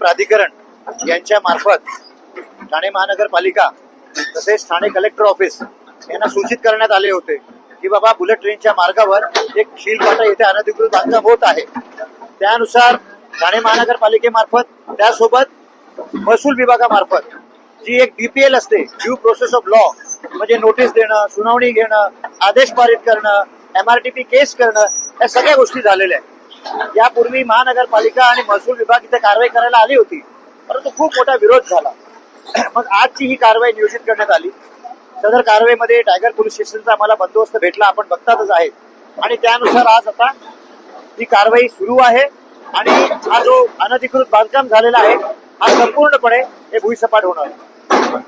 प्राधिकरण यांच्या मार्फत ठाणे महानगरपालिका तसेच ठाणे कलेक्टर ऑफिस यांना सूचित करण्यात आले होते की बाबा बुलेट ट्रेनच्या मार्गावर एक शिलपाटा येथे अनधिकृत बांधकाम होत आहे. त्यानुसार ठाणे महानगरपालिकेमार्फत त्यासोबत महसूल विभागामार्फत जी एक डीपीएल असते ड्यू प्रोसेस ऑफ लॉ म्हणजे नोटीस देणं सुनावणी घेणं आदेश पारित करणं एमआरटीपी केस करणं या सगळ्या गोष्टी झालेल्या आहेत. यापूर्वी महानगरपालिका आणि महसूल विभाग इथे कारवाई करायला आली होती. परंतु खूप मोठा विरोध झाला. मग आजची ही कारवाई नियोजित करण्यात आली. सदर कारवाईमध्ये टायगर पोलीस स्टेशनचा आम्हाला बंदोबस्त भेटला. आपण बघतातच आहे. आणि त्यानुसार आज आता ही कारवाई सुरू आहे. आणि हा जो अनधिकृत बांधकाम झालेला आहे हा संपूर्णपणे हे भुईसपाट होणार आहे.